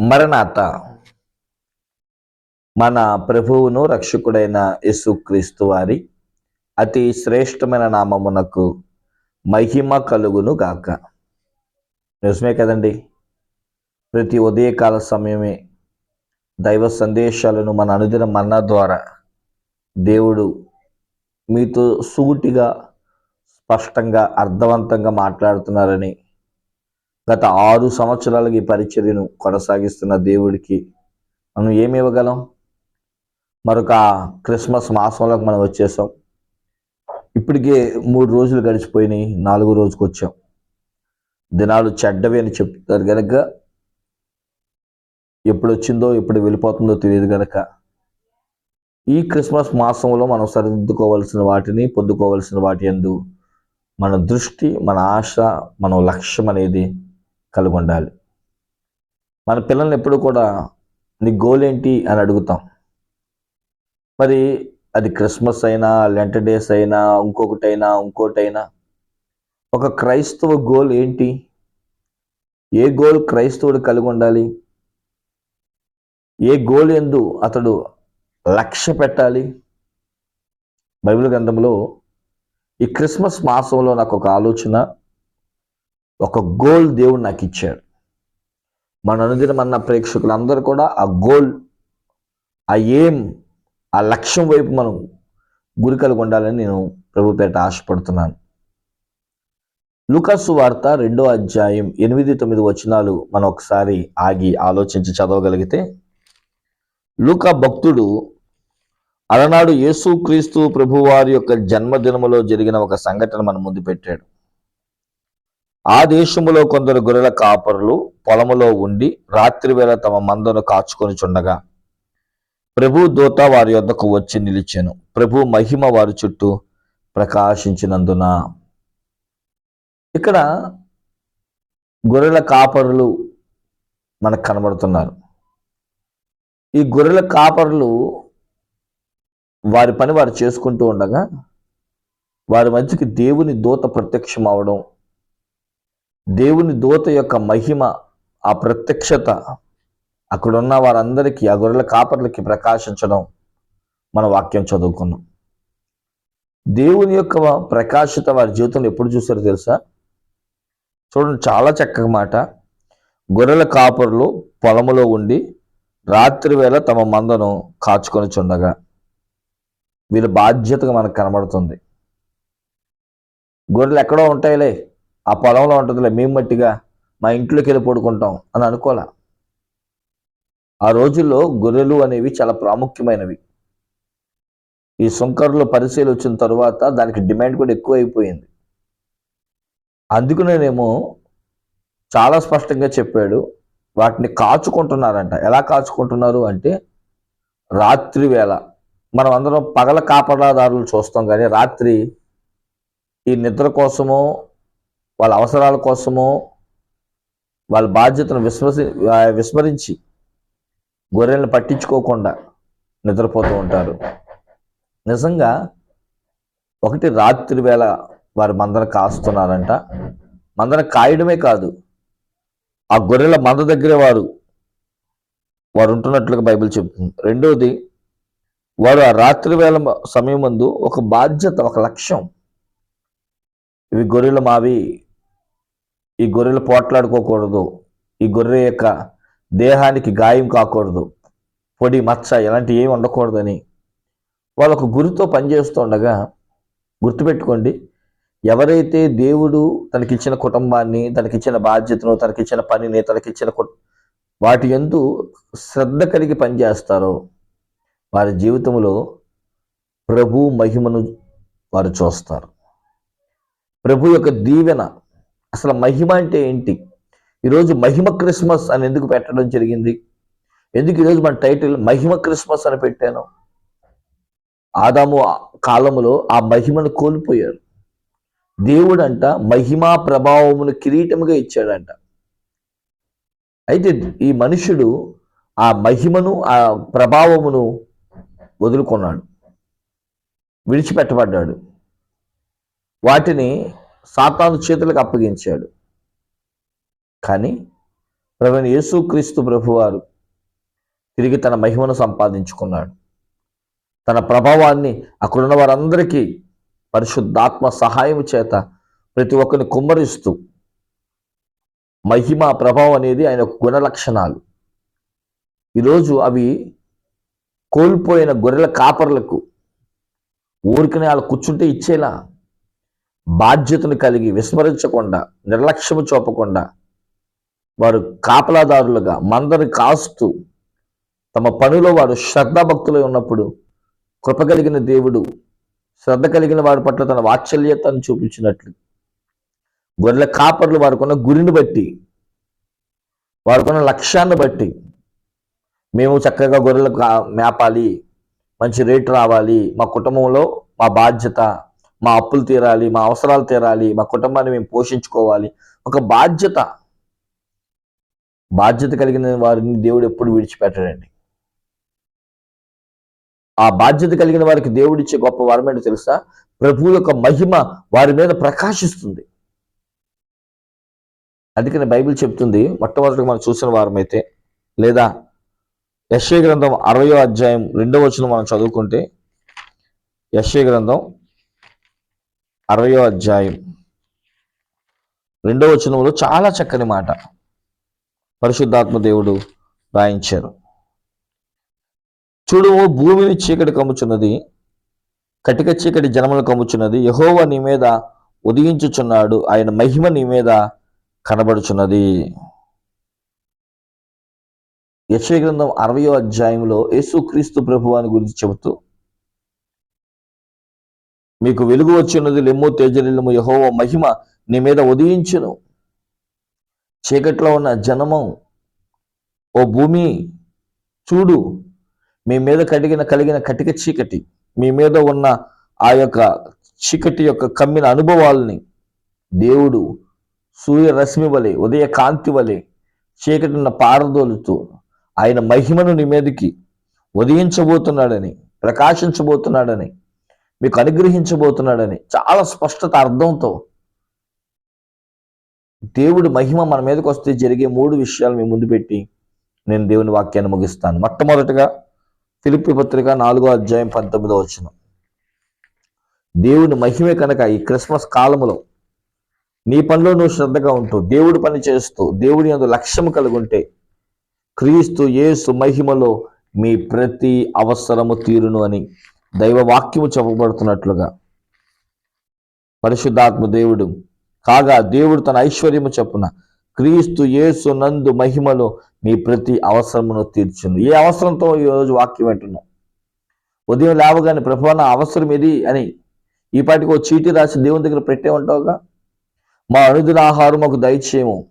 మరణాత. మన ప్రభువును రక్షకుడైన యేసుక్రీస్తు వారి అతి శ్రేష్టమైన నామమునకు మహిమ కలుగును గాక. నిజమే కదండి? ప్రతి ఉదయకాల సమయమే దైవ సందేశాలను మన అనుదిన మన్నా ద్వారా దేవుడు మీతో సూటిగా స్పష్టంగా అర్థవంతంగా మాట్లాడుతున్నారని గత ఆరు సంవత్సరాలుగా ఈ పరిచర్యను కొనసాగిస్తున్న దేవుడికి మనం ఏమి ఇవ్వగలం? మరొక క్రిస్మస్ మాసంలోకి మనం వచ్చేసాం. ఇప్పటికే మూడు రోజులు గడిచిపోయినాయి నాలుగు రోజుకి వచ్చాం. దినాలు చెడ్డవి అని చెప్తారు కనుక ఎప్పుడు వచ్చిందో ఎప్పుడు వెళ్ళిపోతుందో తెలియదు కనుక ఈ క్రిస్మస్ మాసంలో మనం సరిదిద్దుకోవాల్సిన వాటిని పొందుకోవాల్సిన వాటి ఎందు మన దృష్టి మన ఆశ మన లక్ష్యం అనేది కలిగి ఉండాలి మన పిల్లల్ని ఎప్పుడు కూడా నీ గోల్ ఏంటి అని అడుగుతాం. మరి అది క్రిస్మస్ అయినా లెంట డేస్ అయినా ఇంకొకటైనా ఇంకోటైనా ఒక క్రైస్తవ గోల్ ఏంటి? ఏ గోల్ క్రైస్తవుడు కలిగి ఉండాలి ఏ గోల్ ఎందు అతడు లక్ష్య పెట్టాలి? బైబిల్ గ్రంథంలో ఈ క్రిస్మస్ మాసంలో నాకు ఒక ఆలోచన. ఒక గోల్ దేవుడు నాకు ఇచ్చాడు. మన అనుదినం అన్న ప్రేక్షకులందరూ కూడా ఆ గోల్ ఆ ఏం ఆ లక్ష్యం వైపు మనం గురి కలిగి ఉండాలని నేను ప్రభుపేట ఆశపడుతున్నాను. లుకసు వార్త రెండో అధ్యాయం ఎనిమిది తొమ్మిది వచనాలు మనం ఒకసారి ఆగి ఆలోచించి చదవగలిగితే లుక భక్తుడు అలనాడు యేసుక్రీస్తు ప్రభువారి యొక్క జన్మదినములో జరిగిన ఒక సంఘటన మన ముందు పెట్టాడు. ఆ దేశములో కొందరు గొర్రెల కాపరులు పొలములో ఉండి రాత్రి వేళ తమ మందను కాచుకొని చుండగా ప్రభు దూత వారి యొద్దకు వచ్చి నిలిచాను. ప్రభు మహిమ వారి చుట్టూ ప్రకాశించినందున. ఇక్కడ గొర్రెల కాపరులు మనకు కనబడుతున్నారు. ఈ గొర్రెల కాపరులు వారి పని వారు చేసుకుంటూ ఉండగా వారి మధ్యకి దేవుని దూత ప్రత్యక్షం అవడం దేవుని దూత యొక్క మహిమ ఆ ప్రత్యక్షత అక్కడున్న వారందరికీ ఆ గొర్రెల కాపర్లకి ప్రకాశించడం మన వాక్యం చదువుకున్నాం. దేవుని యొక్క ప్రకాశిత వారి జీవితంలో ఎప్పుడు చూసారో తెలుసా? చూడండి చాలా చక్కగా మాట. గొర్రెల కాపరులు పొలములో ఉండి రాత్రి వేళ తమ మందను కాచుకొని చుండగా. వీళ్ళ బాధ్యతగా మనకు కనబడుతుంది. గొర్రెలు ఎక్కడో ఉంటాయిలే. ఆ పొలంలో ఉంటుందిలే మేము మట్టిగా మా ఇంట్లోకి వెళ్ళి పడుకుంటాం అని అనుకోలే ఆ రోజుల్లో గొర్రెలు అనేవి చాలా ప్రాముఖ్యమైనవి. ఈ సుంకర్లు పరిశీలి వచ్చిన తరువాత దానికి డిమాండ్ కూడా ఎక్కువ అయిపోయింది అందుకునేనేమో చాలా స్పష్టంగా చెప్పాడు వాటిని కాచుకుంటున్నారంట. ఎలా కాచుకుంటున్నారు అంటే రాత్రి వేళ. మనం అందరం పగల కాపలాదారులు చూస్తాం కానీ రాత్రి ఈ నిద్ర కోసమో వాళ్ళ అవసరాల కోసమో వాళ్ళ బాధ్యతను విస్మసి విస్మరించి గొర్రెలను పట్టించుకోకుండా నిద్రపోతూ ఉంటారు. నిజంగా ఒకటి రాత్రి వేళ వారి మందన కాస్తున్నారంట. మందన కాయడమే కాదు ఆ గొర్రెల మంద దగ్గరే వారు వారు ఉంటున్నట్లుగా బైబిల్ చెబుతుంది. రెండవది వారు ఆ రాత్రి వేళ సమయం ముందు ఒక బాధ్యత ఒక లక్ష్యం. ఇవి గొర్రెలు మావి ఈ గొర్రెలు పోట్లాడుకోకూడదు. ఈ గొర్రె యొక్క దేహానికి గాయం కాకూడదు. పొడి మచ్చ ఇలాంటి ఏమి ఉండకూడదని. వాళ్ళ ఒక గురితో పనిచేస్తుండగా గుర్తుపెట్టుకోండి ఎవరైతే దేవుడు తనకిచ్చిన కుటుంబాన్ని తనకిచ్చిన బాధ్యతను తనకిచ్చిన పనిని తనకిచ్చిన వాటి ఎందు శ్రద్ధ కలిగి పనిచేస్తారో వారి జీవితంలో ప్రభు మహిమను వారు చూస్తారు. ప్రభు యొక్క దీవెన అసలు మహిమ అంటే ఏంటి? ఈరోజు మహిమ క్రిస్మస్ అని ఎందుకు పెట్టడం జరిగింది? ఎందుకు ఈరోజు మన టైటిల్ మహిమ క్రిస్మస్ అని పెట్టాను? ఆదాము కాలములో ఆ మహిమను కోల్పోయారు. దేవుడు అంట మహిమా ప్రభావమును కిరీటముగా ఇచ్చాడంట. అయితే ఈ మనుషుడు ఆ మహిమను ఆ ప్రభావమును వదులుకున్నాడు. విడిచిపెట్టబడ్డాడు. వాటిని సాతాను చేతులకు అప్పగించాడు. కానీ ప్రవీణ యేసుక్రీస్తు ప్రభువారు తిరిగి తన మహిమను సంపాదించుకున్నాడు. తన ప్రభావాన్ని అక్కడున్న వారందరికీ పరిశుద్ధాత్మ సహాయం చేత ప్రతి ఒక్కరిని కుమ్మరిస్తూ మహిమ ప్రభావం అనేది ఆయన గుణ లక్షణాలు. ఈరోజు అవి కోల్పోయిన గొర్రెల కాపర్లకు ఊరికనే వాళ్ళు కూర్చుంటే ఇచ్చేలా బాధ్యతను కలిగి విస్మరించకుండా నిర్లక్ష్యము చూపకుండా వారు కాపలాదారులుగా మందరి కాస్తూ తమ పనిలో వారు శ్రద్ధాభక్తులై ఉన్నప్పుడు కృప కలిగిన దేవుడు శ్రద్ధ కలిగిన వారి పట్ల తన వాత్సల్యతను చూపించినట్లు. గొర్రెల కాపర్లు వారికున్న గురిని బట్టి వారికున్న లక్ష్యాన్ని బట్టి మేము చక్కగా గొర్రెలకు మేపాలి మంచి రేటు రావాలి మా కుటుంబంలో మా బాధ్యత మా అప్పులు తీరాలి మా అవసరాలు తీరాలి మా కుటుంబాన్ని మేము పోషించుకోవాలి. ఒక బాధ్యత. బాధ్యత కలిగిన వారిని దేవుడు ఎప్పుడు విడిచిపెట్టడండి. ఆ బాధ్యత కలిగిన వారికి దేవుడిచ్చే గొప్ప వరం ఏంటో తెలుసా? ప్రభువు యొక్క మహిమ వారి మీద ప్రకాశిస్తుంది. అందుకని బైబిల్ చెప్తుంది మొట్టమొదటిగా మనం చూసిన వారమైతే లేదా యశ్వ గ్రంథం అరవయో అధ్యాయం రెండవ వచనం మనం చదువుకుంటే యశ్వ గ్రంథం అరవయో అధ్యాయం. రెండవ వచనంలో చాలా చక్కని మాట పరిశుద్ధాత్మ దేవుడు రాయించారు. చూడు భూమిని చీకటి కమ్ముచున్నది కటిక చీకటి జనములు కమ్ముచున్నది యహోవ నీ మీద ఉదయించుచున్నాడు ఆయన మహిమ నీ మీద కనబడుచున్నది. యక్ష గ్రంథం అరవయో అధ్యాయంలో యేసుక్రీస్తు ప్రభువాని గురించి చెబుతూ మీకు వెలుగు వచ్చినది లెమ్ము తేజలిల్లము యహోవ మహిమ నీ మీద ఉదయించును. చీకట్లో ఉన్న జనము ఓ భూమి చూడు మీ మీద కలిగిన కలిగిన కటిక చీకటి మీ మీద ఉన్న ఆ యొక్క చీకటి యొక్క కమ్మిన అనుభవాల్ని దేవుడు సూర్యరశ్మి వలె ఉదయ కాంతి వలె చీకటిన పారదోలుతూ ఆయన మహిమను నీ మీదకి ఉదయించబోతున్నాడని ప్రకాశించబోతున్నాడని మీకు అనుగ్రహించబోతున్నాడని చాలా స్పష్టత అర్థంతో దేవుడి మహిమ మన మీదకి వస్తే జరిగే మూడు విషయాలు మీ ముందు పెట్టి నేను దేవుని వాక్యాన్ని ముగిస్తాను. మొట్టమొదటిగా ఫిలిపి పత్రిక నాలుగో అధ్యాయం పంతొమ్మిదో వచ్చిన దేవుని మహిమే కనుక ఈ క్రిస్మస్ కాలములో నీ పనిలో నువ్వు శ్రద్ధగా ఉంటూ దేవుడి పని చేస్తూ దేవుడి అందు లక్ష్యం కలిగి ఉంటే క్రీస్తు యేసు మహిమలో మీ ప్రతి అవసరము తీరును అని దైవ వాక్యము చెప్పబడుతున్నట్లుగా. పరిశుద్ధాత్మ దేవుడు కాగా దేవుడు తన ఐశ్వర్యము చెప్పున క్రీస్తు యేసు నందు మహిమలో మీ ప్రతి అవసరమును తీర్చును. ఏ అవసరంతో ఈరోజు వాక్యం వింటున్నాం? ఉదయం లేవగానే ప్రభు నా అవసరం ఇది అని ఈ పాటికి ఓ చీటీ రాసి దేవుని దగ్గర పెట్టే ఉంటావుగా? మా అనుదిన ఆహారం మాకు దయచేయము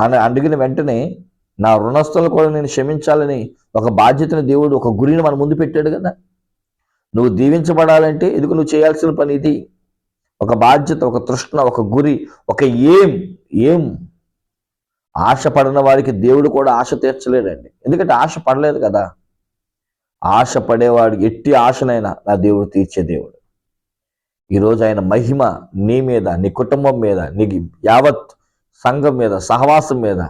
అని అడిగిన వెంటనే నా రుణస్థలు కూడా నేను క్షమించాలని ఒక బాధ్యతను దేవుడు ఒక గురిని మన ముందు పెట్టాడు కదా? నువ్వు దీవించబడాలంటే ఎందుకు నువ్వు చేయాల్సిన పని ఇది. ఒక బాధ్యత ఒక తృష్ణ ఒక గురి ఒక ఏం ఏం. ఆశ పడిన వారికి దేవుడు కూడా ఆశ తీర్చలేడండి. ఎందుకంటే ఆశ పడలేదు కదా. ఆశ పడేవాడు ఎట్టి ఆశనైనా నా దేవుడు తీర్చే దేవుడు. ఈరోజు ఆయన మహిమ నీ మీద నీ కుటుంబం మీద నీ యావత్ సంఘం మీద సహవాసం మీద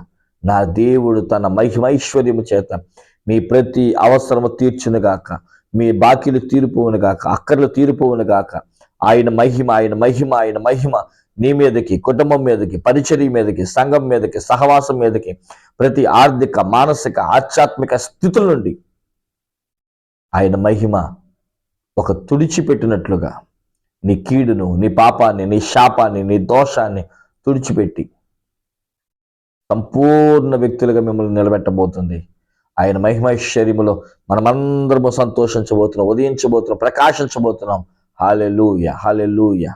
నా దేవుడు తన మహిమైశ్వర్యము చేత మీ ప్రతి అవసరము తీర్చును గాక మీ బాకీలు తీరిపోవును గాక అక్కర్లు తీరిపోవును గాక ఆయన మహిమ ఆయన మహిమ ఆయన మహిమ నీ మీదకి కుటుంబం మీదకి పరిచర్య మీదకి సంఘం మీదకి సహవాసం మీదకి ప్రతి ఆర్థిక మానసిక ఆధ్యాత్మిక స్థితుల నుండి ఆయన మహిమ ఒక తుడిచిపెట్టినట్లుగా నీ కీడును నీ పాపాన్ని నీ శాపాన్ని నీ దోషాన్ని తుడిచిపెట్టి సంపూర్ణ వ్యక్తులుగా మిమ్మల్ని నిలబెట్టబోతుంది. ఆయన మహిమైశ్వర్యములో మనమందరము సంతోషించబోతున్నాం ఉదయించబోతున్నాం ప్రకాశించబోతున్నాం. హాలెలూయ హాలెలూయ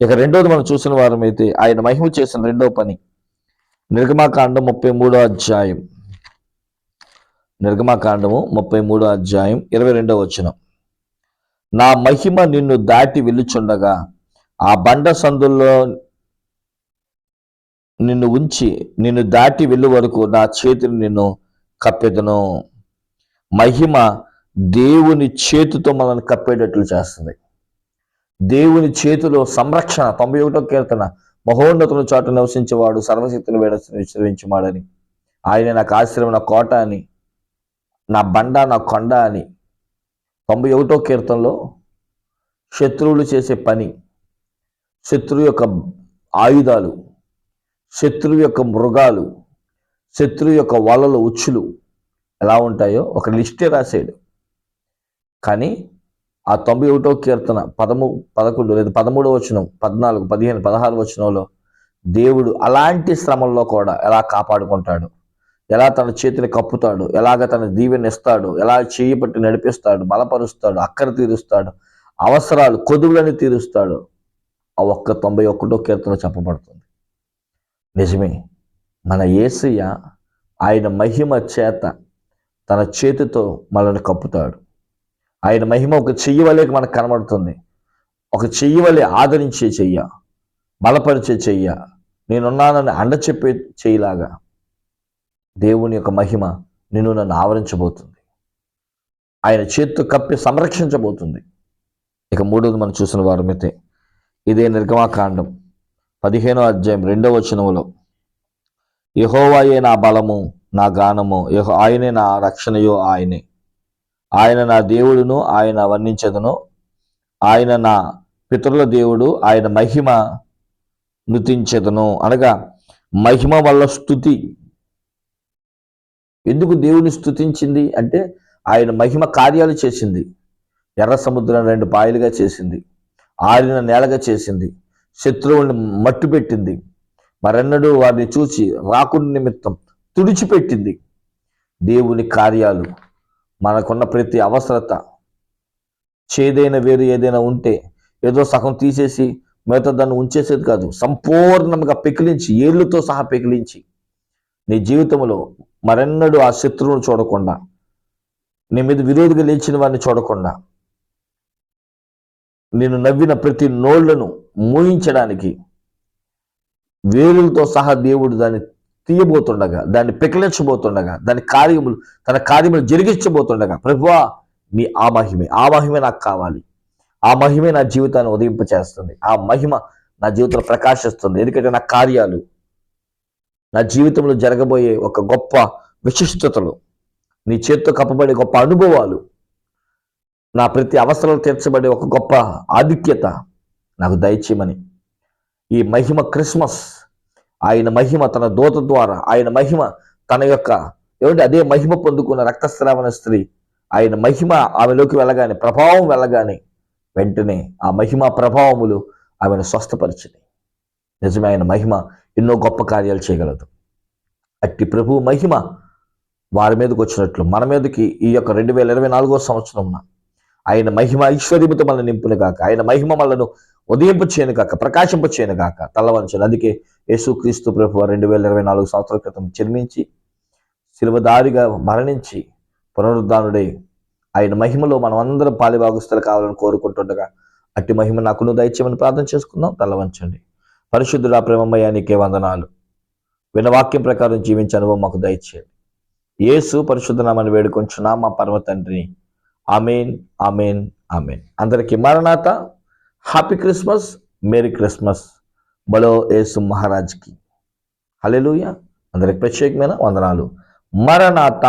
ఇక రెండోది మనం చూసిన వారం అయితే ఆయన మహిమ చేసిన రెండో పని. నిర్గమాకాండం ముప్పై మూడో అధ్యాయం. నిర్గమాకాండము ముప్పై మూడో అధ్యాయం ఇరవై రెండో వచనం. నా మహిమ నిన్ను దాటి వెళ్ళుచుండగా ఆ బండ సందుల్లో నిన్ను ఉంచి నిన్ను దాటి వెళ్ళు వరకు నా చేతిని నిన్ను కప్పెదను. మహిమ దేవుని చేతితో మనల్ని కప్పేటట్లు చేస్తుంది. దేవుని చేతిలో సంరక్షణ తొంభై ఒకటో కీర్తన మహోన్నతుల చాటు నివసించేవాడు సర్వశక్తులు వేడ విశ్రమించుమాడని ఆయన నాకు ఆశ్రయం నా కోట అని నా బండ నా కొండ అని. తొంభై ఒకటో కీర్తనలో శత్రువులు చేసే పని శత్రువు యొక్క ఆయుధాలు శత్రువు యొక్క మృగాలు శత్రు యొక్క వలలు ఉచ్చులు ఎలా ఉంటాయో ఒక లిస్టే రాశాడు కానీ ఆ తొంభై ఒకటో కీర్తన పదము పదకొండు లేదా పదమూడో వచనం పద్నాలుగు పదిహేను పదహారు వచనంలో దేవుడు అలాంటి శ్రమల్లో కూడా ఎలా కాపాడుకుంటాడు? ఎలా తన చేతిని కప్పుతాడు? ఎలాగ తన దీవెని ఇస్తాడు? ఎలా చేయి పట్టి నడిపిస్తాడు? బలపరుస్తాడు? అక్కర తీరుస్తాడు? అవసరాలు కొదువులని తీరుస్తాడు? ఆ ఒక్క తొంభై ఒకటో కీర్తన చెప్పబడుతుంది. నిజమే. మన ఏసయ్య ఆయన మహిమ చేత తన చేతితో మనల్ని కప్పుతాడు. ఆయన మహిమ ఒక చెయ్యి వలె మనకు కనబడుతుంది. ఒక చెయ్యి వలె ఆదరించే చెయ్య బలపరిచే చెయ్య నేనున్నానని అండ చెప్పే చెయ్యిలాగా దేవుని యొక్క మహిమ నిన్ను నన్ను ఆవరించబోతుంది. ఆయన చేత్తో కప్పి సంరక్షించబోతుంది. ఇక మూడోది మనం చూసిన వారమైతే ఇదే నిర్గమాకాండం పదిహేనో అధ్యాయం రెండవ వచనంలో యహోవాయే నా బలము నా గానము యహో ఆయనే నా రక్షణయో ఆయనే. ఆయన నా దేవుడును ఆయన వర్ణించదును. ఆయన నా పితరుల దేవుడు ఆయన మహిమ నృతించదును. అనగా మహిమ వల్ల స్థుతి. ఎందుకు దేవుని స్థుతించింది? అంటే ఆయన మహిమ కార్యాలు చేసింది. ఎర్ర సముద్రం రెండు పాయలుగా చేసింది. ఆరిన నేలగా చేసింది. శత్రువుల్ని మట్టు పెట్టింది మరెన్నడూ వారిని చూసి రాకుని నిమిత్తం తుడిచిపెట్టింది. దేవుని కార్యాలు మనకున్న ప్రతి అవసరత చేదైన వేరు ఏదైనా ఉంటే ఏదో సగం తీసేసి మిగతా దాన్ని ఉంచేసేది కాదు సంపూర్ణంగా పెకిలించి ఏళ్ళతో సహా పెకిలించి నీ జీవితంలో మరెన్నడూ ఆ శత్రువును చూడకుండా నీ మీద విరోధిగా లేచిన వారిని చూడకుండా నేను నవ్విన ప్రతి నోళ్ళను మూయించడానికి వేలులతో సహా దేవుడు దాన్ని తీయబోతుండగా దాన్ని పెకిలించబోతుండగా దాని కార్యములు తన కార్యములు జరిగించబోతుండగా ప్రభువా నీ ఆ మహిమే ఆ మహిమే నాకు కావాలి. ఆ మహిమే నా జీవితాన్ని ఉదయింపచేస్తుంది. ఆ మహిమ నా జీవితంలో ప్రకాశిస్తుంది. ఎందుకంటే నా కార్యాలు నా జీవితంలో జరగబోయే ఒక గొప్ప విశిష్టతలు నీ చేత్తో కప్పబడే గొప్ప అనుభవాలు నా ప్రతి అవసరాలు తీర్చబడే ఒక గొప్ప ఆధిక్యత నాకు దయచేయమని ఈ మహిమ క్రిస్మస్. ఆయన మహిమ తన దూత ద్వారా ఆయన మహిమ తన యొక్క ఏమంటే అదే మహిమ పొందుకున్న రక్తస్రావణ స్త్రీ. ఆయన మహిమ ఆమెలోకి వెళ్ళగానే ప్రభావం వెళ్ళగానే వెంటనే ఆ మహిమ ప్రభావములు ఆమెను స్వస్థపరిచింది నిజమే ఆయన మహిమ ఎన్నో గొప్ప కార్యాలు చేయగలదు. అట్టి ప్రభు మహిమ వారి మీదకి వచ్చినట్లు మన మీదకి ఈ యొక్క రెండు వేల ఇరవై నాలుగో సంవత్సరం ఆయన మహిమ ఐశ్వర్యముతో మనల్ని నింపును కాక ఆయన మహిమ మనను ఉదయింపు చేయను కాక ప్రకాశింప చేయను కాక తల్లవంచను అందుకే యేసుక్రీస్తు ప్రభు రెండు వేల ఇరవై నాలుగు సంవత్సరాల క్రితం జన్మించి శిలువదారిగా మరణించి పునరుద్ధానుడై ఆయన మహిమలో మనం అందరం పాలిభాగస్తులు కావాలని కోరుకుంటుండగా అట్టి మహిమ నాకును దయచేయమని ప్రార్థన చేసుకుందాం. తల్లవంచండి పరిశుద్ధుడా ప్రేమమయానికే వందనాలు. విన్న వాక్యం ప్రకారం జీవించే అనుభవం మాకు దయచేయండి. యేసు పరిశుద్ధనామని వేడుకొంచున్నా మా పరమ తండ్రిని. Amen amen amen. అందరికీ మరణాత హ్యాపీ క్రిస్మస్ మేరీ క్రిస్మస్ బలో యేసు మహారాజ్కి. హల్లెలూయా అందరికి ప్రత్యేకమైన వందనాలు. మరణాత